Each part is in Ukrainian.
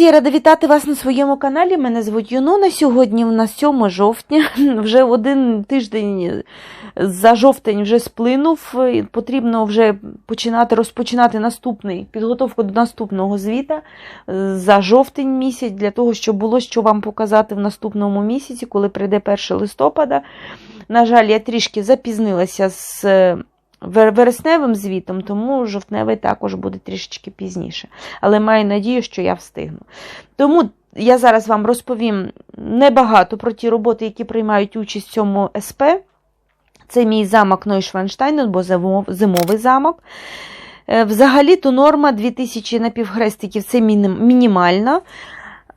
Друзі, рада вітати вас на своєму каналі. Мене звуть Юнона. Сьогодні у нас 7 жовтня. Вже один тиждень за жовтень вже сплинув. Потрібно вже починати розпочинати наступний підготовку до наступного звіта е, за жовтень місяць, для того, щоб було що вам показати в наступному місяці, коли прийде 1 листопада. На жаль, я трішки запізнилася з е, вересневим звітом, тому жовтневий також буде трішечки пізніше. Але маю надію, що я встигну. Тому я зараз вам розповім небагато про ті роботи, які приймають участь в цьому СП. Це мій замок Нойшванштайн, бо зимовий замок. Е, Взагалі-то норма 2000 напівхрестиків це мінімальна.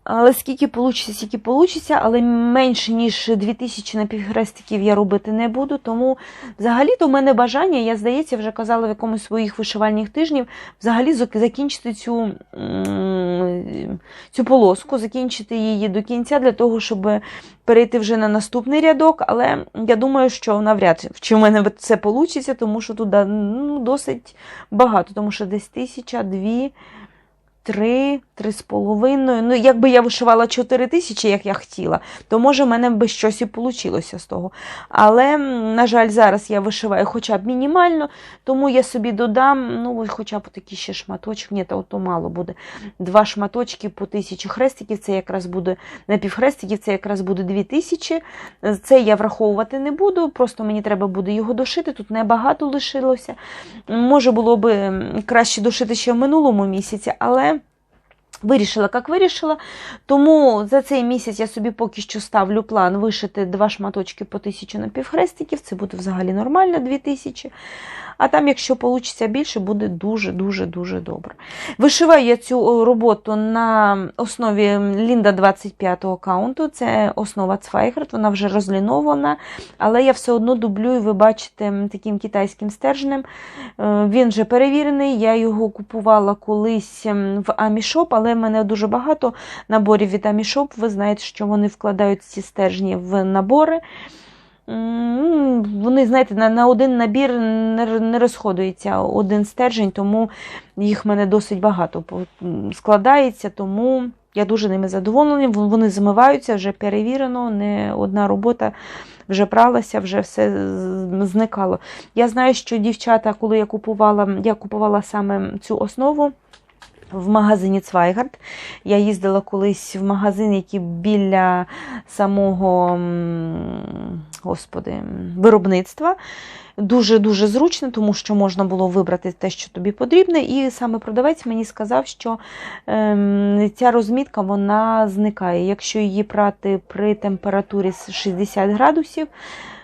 Але скільки получиться, скільки получиться, але менше, ніж 2000 напівхрестиків я робити не буду. Тому взагалі-то в мене бажання, я здається, вже казала в якомусь своїх вишивальних тижнів, взагалі закінчити цю, цю полоску, закінчити її до кінця для того, щоб перейти вже на наступний рядок. Але я думаю, що навряд чи в мене це вийде, тому що туди ну, досить багато, тому що десь тисяча, дві. Три, три з половиною. Ну, якби я вишивала чотири тисячі, як я хотіла, то може в мене би щось і вийшло з того. Але, на жаль, зараз я вишиваю хоча б мінімально, тому я собі додам, ну, хоча б такий ще шматочок, ні, то, то мало буде. Два шматочки по тисячі хрестиків, це якраз буде напівхрестиків, це якраз буде дві тисячі. Це я враховувати не буду, просто мені треба буде його дошити. Тут небагато лишилося. Може було би краще дошити ще в минулому місяці, але. Вирішила, як вирішила. Тому за цей місяць я собі поки що ставлю план вишити два шматочки по тисячу напівхрестиків. Це буде взагалі нормально, дві тисячі. А там, якщо вийде більше, буде дуже-дуже-дуже добре. Вишиваю я цю роботу на основі Лінда 25 аккаунту. Це основа Цвайгард, вона вже розлінована, але я все одно дублюю, ви бачите, таким китайським стержнем. Е, Він вже перевірений. Я його купувала колись в Амішоп, але в мене дуже багато наборів від Амішоп. Ви знаєте, що вони вкладають ці стержні в набори. Вони, знаєте, на, на один набір не, не розходується один стержень, тому їх в мене досить багато складається, тому я дуже ними задоволена. Вони змиваються, вже перевірено, не одна робота вже пралася, вже все зникало. Я знаю, що дівчата, коли я купувала, я купувала саме цю основу. В магазині Цвайгард. Я їздила колись в магазин, який біля самого господи, виробництва. Дуже-дуже зручно, тому що можна було вибрати те, що тобі потрібне. І саме продавець мені сказав, що ем, ця розмітка вона зникає. Якщо її прати при температурі 60 градусів,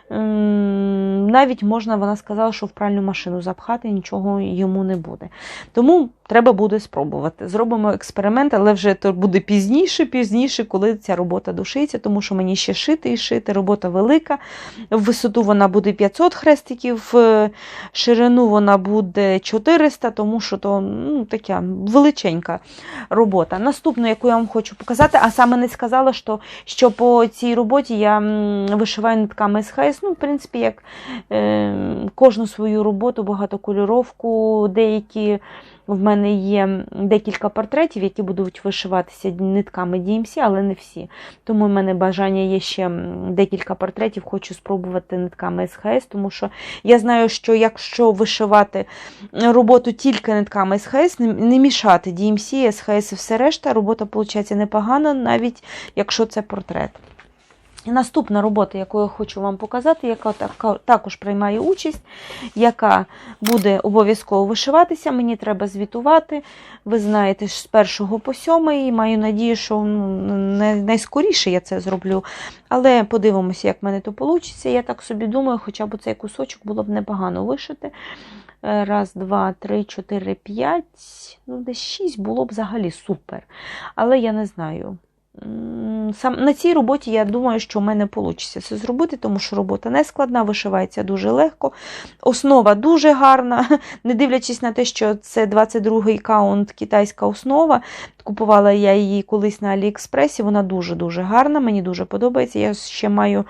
навіть можна, вона сказала, що в пральну машину запхати, нічого йому не буде. Тому треба буде спробувати. Зробимо експеримент, але вже то буде пізніше, пізніше, коли ця робота душиться, тому що мені ще шити і шити. Робота велика. В висоту вона буде 500 хрестиків, в ширину вона буде 400, тому що то ну, така величенька робота. Наступну, яку я вам хочу показати, а саме не сказала, що, що по цій роботі я вишиваю нитками СХС. Ну, в принципі, як е, кожну свою роботу, багатокольоровку, деякі. В мене є декілька портретів, які будуть вишиватися нитками DMC, але не всі. Тому в мене бажання є ще декілька портретів, хочу спробувати нитками СХС, тому що я знаю, що якщо вишивати роботу тільки нитками СХС, не мішати DMC, СХС і все решта, робота виходить непогана, навіть якщо це портрет. Наступна робота, яку я хочу вам показати, яка також приймає участь, яка буде обов'язково вишиватися, мені треба звітувати. Ви знаєте, з першого по сьомий, маю надію, що ну, найскоріше я це зроблю. Але подивимося, як в мене то вийде. Я так собі думаю, хоча б цей кусочок було б непогано вишити. Е, Раз, два, три, чотири, п'ять. Ну, десь шість було б взагалі супер. Але я не знаю. Сам, на цій роботі я думаю, що в мене вийде це зробити, тому що робота не складна, вишивається дуже легко. Основа дуже гарна, не дивлячись на те, що це 22-й каунт китайська основа. Купувала я її колись на Аліекспресі, вона дуже-дуже гарна, мені дуже подобається. Я ще маю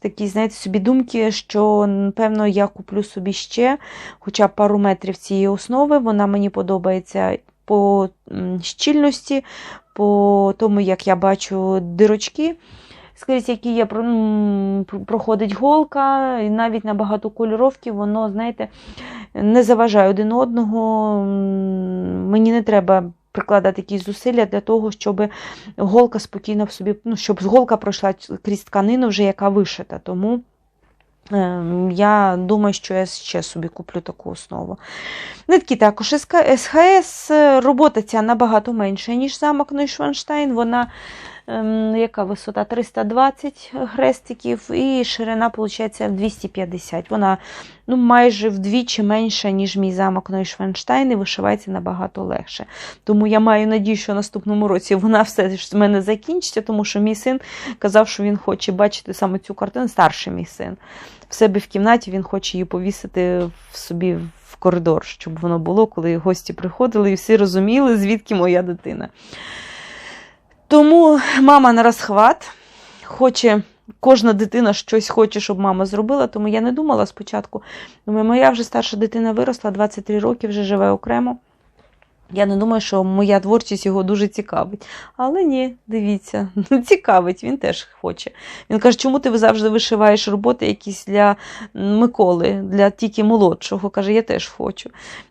такі, знаєте, собі думки, що, напевно, я куплю собі ще хоча б пару метрів цієї основи. Вона мені подобається по щільності, по тому, як я бачу дирочки, скрізь які є, проходить голка, і навіть на багато кольоровки воно, знаєте, не заважає один одного. Мені не треба прикладати якісь зусилля для того, щоб голка спокійно в собі, ну, щоб голка пройшла крізь тканину, вже яка вишита. Тому я думаю, що я ще собі куплю таку основу. Нитки також СХС, робота ця набагато менша, ніж замок Нойшванштайн. Вона ем, яка висота 320 хрестиків і ширина, виходить, 250. Вона ну, майже вдвічі менша, ніж мій замок Нойшванштайн, і вишивається набагато легше. Тому я маю надію, що наступному році вона все ж з мене закінчиться, тому що мій син казав, що він хоче бачити саме цю картину, старший мій син. В себе в кімнаті він хоче її повісити в собі в коридор, щоб воно було, коли гості приходили і всі розуміли, звідки моя дитина. Тому мама на розхват хоче. Кожна дитина щось хоче, щоб мама зробила, тому я не думала спочатку. Думаю, моя вже старша дитина виросла, 23 роки, вже живе окремо. Я не думаю, що моя творчість його дуже цікавить. Але ні, дивіться, цікавить, він теж хоче. Він каже, чому ти завжди вишиваєш роботи якісь для Миколи, для тільки молодшого. Каже, я теж хочу.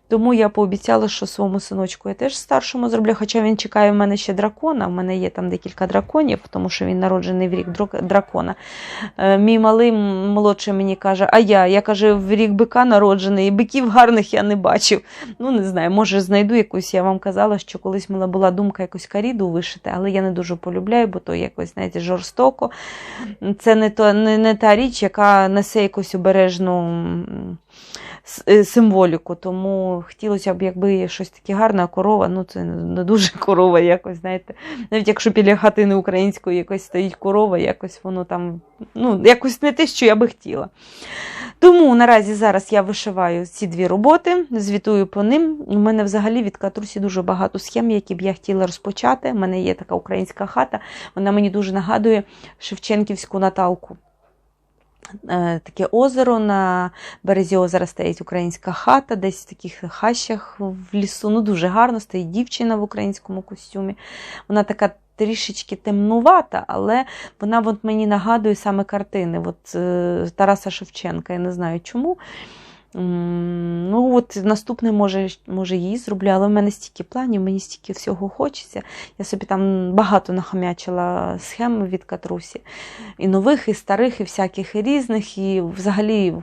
Тому я пообіцяла, що своєму синочку я теж старшому зроблю, хоча він чекає в мене ще дракона. В мене є там декілька драконів, тому що він народжений в рік дракона. Е, Мій малий молодший мені каже, а я, я каже, в рік бика народжений, і биків гарних я не бачив. Ну, не знаю, може знайду якусь. Я вам казала, що колись мене була думка якусь каріду вишити, але я не дуже полюбляю, бо то якось, знаєте, жорстоко. Це не, то, не, не та річ, яка несе якусь обережну символіку. Тому хотілося б, якби щось таке гарне, а корова, ну це не дуже корова якось, знаєте. Навіть якщо біля хатини української якось стоїть корова, якось воно там, ну, якось не те, що я би хотіла. Тому наразі зараз я вишиваю ці дві роботи, звітую по ним. У мене взагалі від катрусі дуже багато схем, які б я хотіла розпочати. У мене є така українська хата, вона мені дуже нагадує Шевченківську Наталку. Е, Таке озеро на березі озера стоїть українська хата, десь в таких хащах в лісу. Ну, дуже гарно стоїть дівчина в українському костюмі. Вона така трішечки темнувата, але вона от мені нагадує саме картини от, е, Тараса Шевченка. Я не знаю чому. Ну, от наступне може, може її зроблю, але в мене стільки планів, мені стільки всього хочеться. Я собі там багато нахомячила схем від катрусі. І нових, і старих, і всяких і різних. І взагалі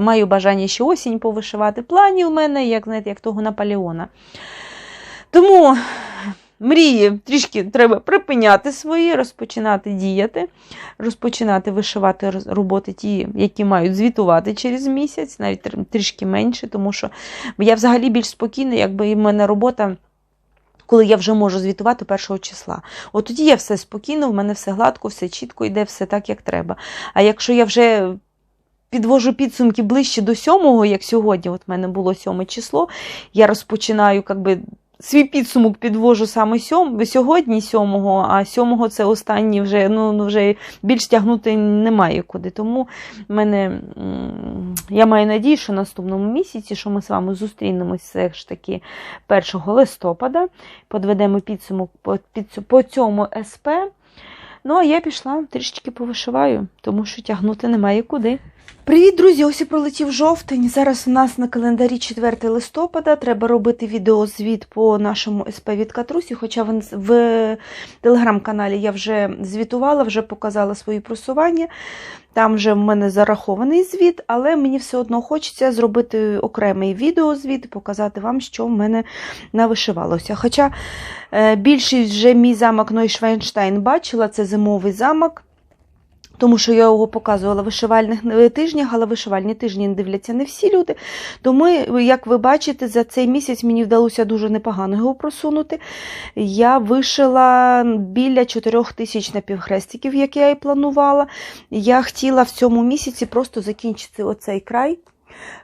маю бажання ще осінь повишивати. Планів у мене, як знаєте, як того Наполеона. Тому мрії трішки треба припиняти свої, розпочинати діяти, розпочинати вишивати роботи ті, які мають звітувати через місяць, навіть трішки менше, тому що я взагалі більш спокійна, якби в мене робота. Коли я вже можу звітувати першого числа. От тоді я все спокійно, в мене все гладко, все чітко йде, все так, як треба. А якщо я вже підвожу підсумки ближче до сьомого, як сьогодні, от в мене було сьоме число, я розпочинаю якби, свій підсумок підвожу саме сьом, сьогодні сьомого, а сьомого це останній вже, ну, ну, вже більш тягнути немає куди. Тому мене, я маю надію, що наступному місяці, що ми з вами зустрінемось все ж таки 1 листопада, подведемо підсумок по, по цьому СП. Ну, а я пішла трішечки повишиваю, тому що тягнути немає куди. Привіт, друзі! Ось і пролетів жовтень. Зараз у нас на календарі 4 листопада. Треба робити відеозвіт по нашому СП від Катрусі. Хоча в, телеграм-каналі я вже звітувала, вже показала свої просування. Там вже в мене зарахований звіт, але мені все одно хочеться зробити окремий відеозвіт і показати вам, що в мене навишивалося. Хоча е, більшість вже мій замок Нойшвайнштайн бачила, це зимовий замок. Тому що я його показувала вишивальних е, тижнях, але вишивальні тижні дивляться не всі люди. Тому, як ви бачите, за цей місяць мені вдалося дуже непогано його просунути. Я вишила біля 4 тисяч напівхрестиків, як я і планувала. Я хотіла в цьому місяці просто закінчити оцей край.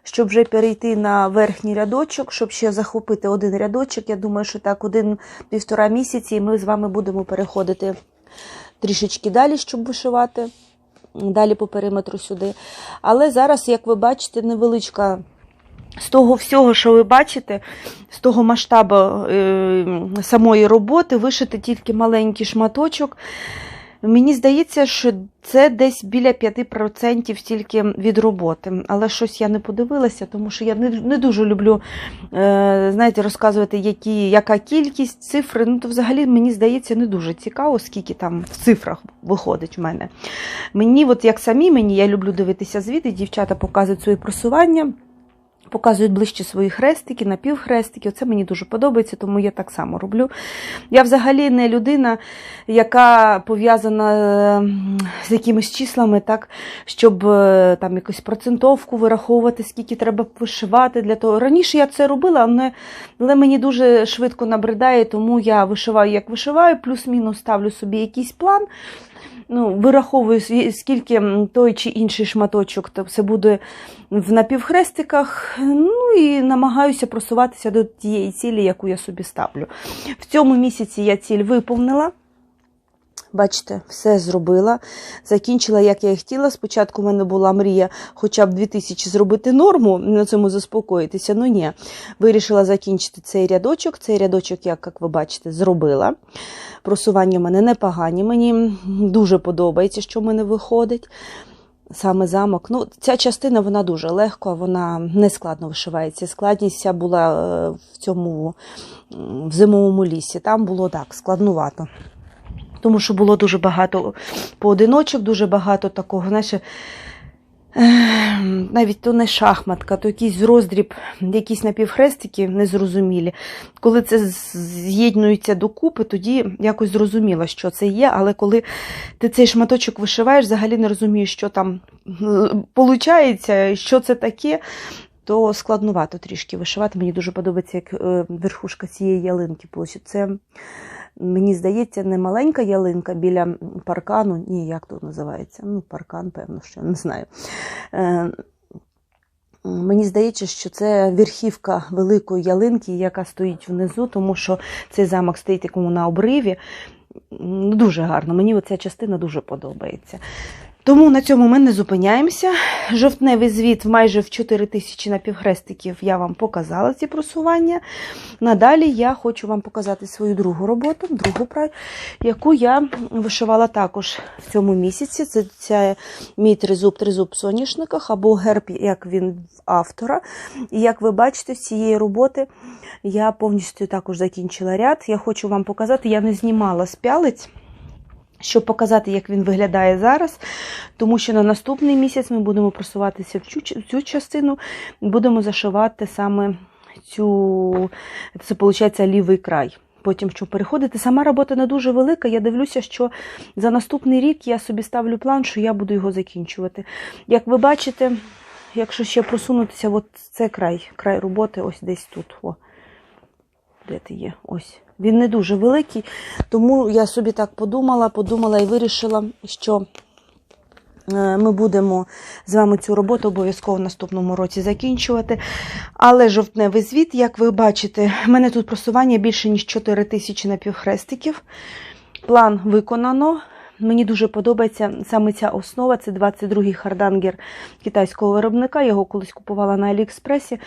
Щоб вже перейти на верхній рядочок, щоб ще захопити один рядочок. Я думаю, що так один-півтора місяці і ми з вами будемо переходити трішечки далі, щоб вишивати, далі по периметру сюди. Але зараз, як ви бачите, невеличка з того всього, що ви бачите, з того масштабу е, самої роботи, вишити тільки маленький шматочок. Мені здається, що це десь біля 5% тільки від роботи. Але щось я не подивилася, тому що я не, не дуже люблю е, знаєте, розказувати, які, яка кількість цифри. Ну, то взагалі мені здається не дуже цікаво, скільки там в цифрах виходить в мене. Мені, от як самі мені, я люблю дивитися звіти, дівчата показують свої просування. Показують ближче свої хрестики, напівхрестики. Оце мені дуже подобається, тому я так само роблю. Я взагалі не людина, яка пов'язана ем, з якимись числами, так, щоб е, там якусь процентовку вираховувати, скільки треба вишивати для того. Раніше я це робила, але, але мені дуже швидко набридає, тому я вишиваю, як вишиваю, плюс-мінус ставлю собі якийсь план ну, вираховую, скільки той чи інший шматочок, то це буде в напівхрестиках, ну і намагаюся просуватися до тієї цілі, яку я собі ставлю. В цьому місяці я ціль виповнила. Бачите, все зробила. Закінчила, як я і хотіла. Спочатку в мене була мрія хоча б 2000 зробити норму, на цьому заспокоїтися. Ну ні. Вирішила закінчити цей рядочок. Цей рядочок, як, як ви бачите, зробила. Просування в мене непогані. Мені дуже подобається, що в мене виходить. Саме замок. Ну, ця частина вона дуже легко, вона не складно вишивається. Складність вся була е, в цьому в зимовому лісі. Там було так складнувато. Тому що було дуже багато поодиночок, дуже багато такого, знаєш, е, навіть то не шахматка, то якийсь роздріб, якісь напівхрестики незрозумілі. Коли це з'єднується докупи, тоді якось зрозуміло, що це є, але коли ти цей шматочок вишиваєш, взагалі не розумієш, що там виходить, що це таке. То складнувато трішки вишивати. Мені дуже подобається, як е, верхушка цієї ялинки. Це, мені здається, не маленька ялинка біля паркану. Ні, як тут називається? Ну, паркан, певно, що не знаю. Е, Мені здається, що це верхівка великої ялинки, яка стоїть внизу, тому що цей замок стоїть якому на обриві. Дуже гарно. Мені оця частина дуже подобається. Тому на цьому ми не зупиняємося. Жовтневий звіт майже в 4 тисячі напівхрестиків я вам показала ці просування. Надалі я хочу вам показати свою другу роботу, другу яку я вишивала також в цьому місяці. Це, це мій тризуб, тризуб в соняшниках або герб, як він автора. І як ви бачите, з цієї роботи я повністю також закінчила ряд. Я хочу вам показати, я не знімала з пялиць щоб показати, як він виглядає зараз, тому що на наступний місяць ми будемо просуватися в цю, цю частину, будемо зашивати саме цю, це виходить лівий край. Потім, щоб переходити, сама робота не дуже велика. Я дивлюся, що за наступний рік я собі ставлю план, що я буду його закінчувати. Як ви бачите, якщо ще просунутися, от це край, край роботи, ось десь тут. О. Де є? Ось. Він не дуже великий, тому я собі так подумала, подумала і вирішила, що е, ми будемо з вами цю роботу обов'язково в наступному році закінчувати. Але жовтневий звіт, як ви бачите, в мене тут просування більше, ніж 4 тисячі напівхрестиків. План виконано. Мені дуже подобається саме ця основа. Це 22-й хардангер китайського виробника. Я його колись купувала на Аліекспресі.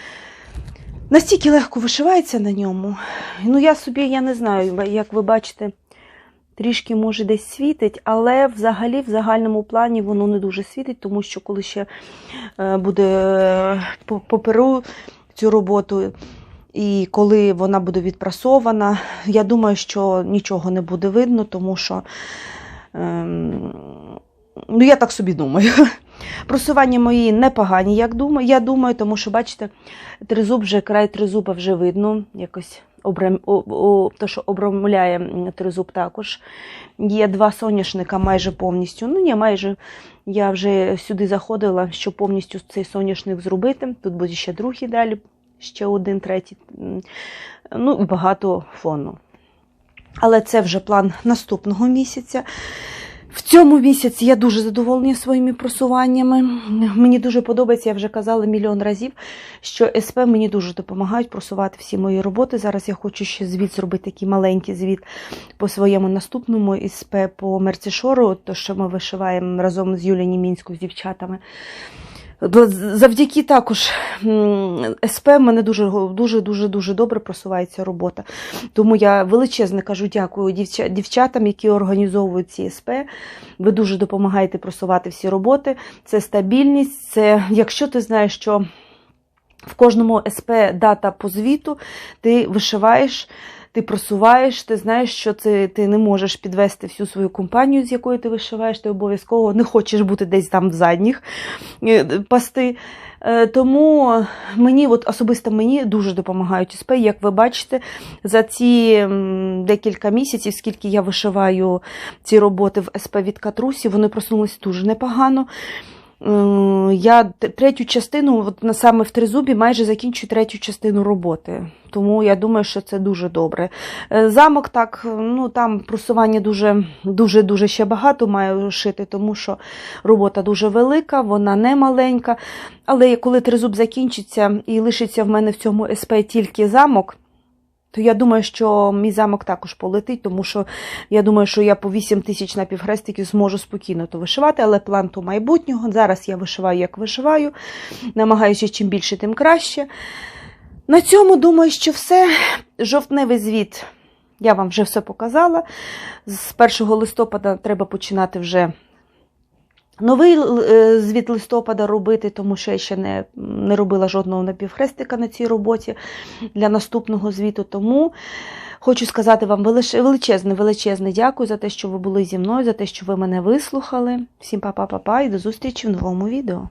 Настільки легко вишивається на ньому. Ну, я собі, я не знаю, як ви бачите, трішки може десь світить, але взагалі в загальному плані воно не дуже світить, тому що коли ще е, буде е, поперу цю роботу, і коли вона буде відпрасована, я думаю, що нічого не буде видно, тому що ем, ну, я так собі думаю. Просування мої непогані, як думаю, я думаю, тому що, бачите, тризуб вже, край тризуба вже видно, якось обрам, о, о, то, що обрамляє тризуб також. Є два соняшника майже повністю. Ну, ні, майже я вже сюди заходила, щоб повністю цей соняшник зробити. Тут буде ще другий далі, ще один, третій. Ну, багато фону. Але це вже план наступного місяця. В цьому місяці я дуже задоволена своїми просуваннями. Мені дуже подобається, я вже казала мільйон разів, що СП мені дуже допомагають просувати всі мої роботи. Зараз я хочу ще звіт зробити такий маленький звіт по своєму наступному СП по Мерцішору, то що ми вишиваємо разом з Юлією Німінською з дівчатами. Завдяки також СП мене дуже дуже дуже дуже добре просувається робота. Тому я величезне кажу дякую дівча- дівчатам, які організовують ці СП. Ви дуже допомагаєте просувати всі роботи. Це стабільність. Це якщо ти знаєш, що в кожному СП дата по звіту, ти вишиваєш. Ти просуваєш, ти знаєш, що це ти не можеш підвести всю свою компанію, з якою ти вишиваєш, ти обов'язково не хочеш бути десь там в задніх е, пасти. Е, Тому мені, от особисто мені дуже допомагають СП. Як ви бачите, за ці декілька місяців, скільки я вишиваю ці роботи в СП від Катрусі, вони просунулися дуже непогано. Е, Я третю частину, от на саме в тризубі, майже закінчую третю частину роботи. Тому я думаю, що це дуже добре. Е, Замок так, ну там просування дуже дуже дуже ще багато маю шити, тому що робота дуже велика, вона не маленька. Але коли тризуб закінчиться і лишиться в мене в цьому СП тільки замок. То я думаю, що мій замок також полетить, тому що я думаю, що я по 8 тисяч напівхрестиків зможу спокійно то вишивати, але план то майбутнього. Зараз я вишиваю, як вишиваю, намагаюся чим більше, тим краще. На цьому думаю, що все. Жовтневий звіт. Я вам вже все показала. З 1 листопада треба починати вже новий е, звіт листопада робити, тому що я ще не, не робила жодного напівхрестика на цій роботі для наступного звіту. Тому хочу сказати вам величезне, величезне дякую за те, що ви були зі мною, за те, що ви мене вислухали. Всім па-па-па-па і до зустрічі в новому відео.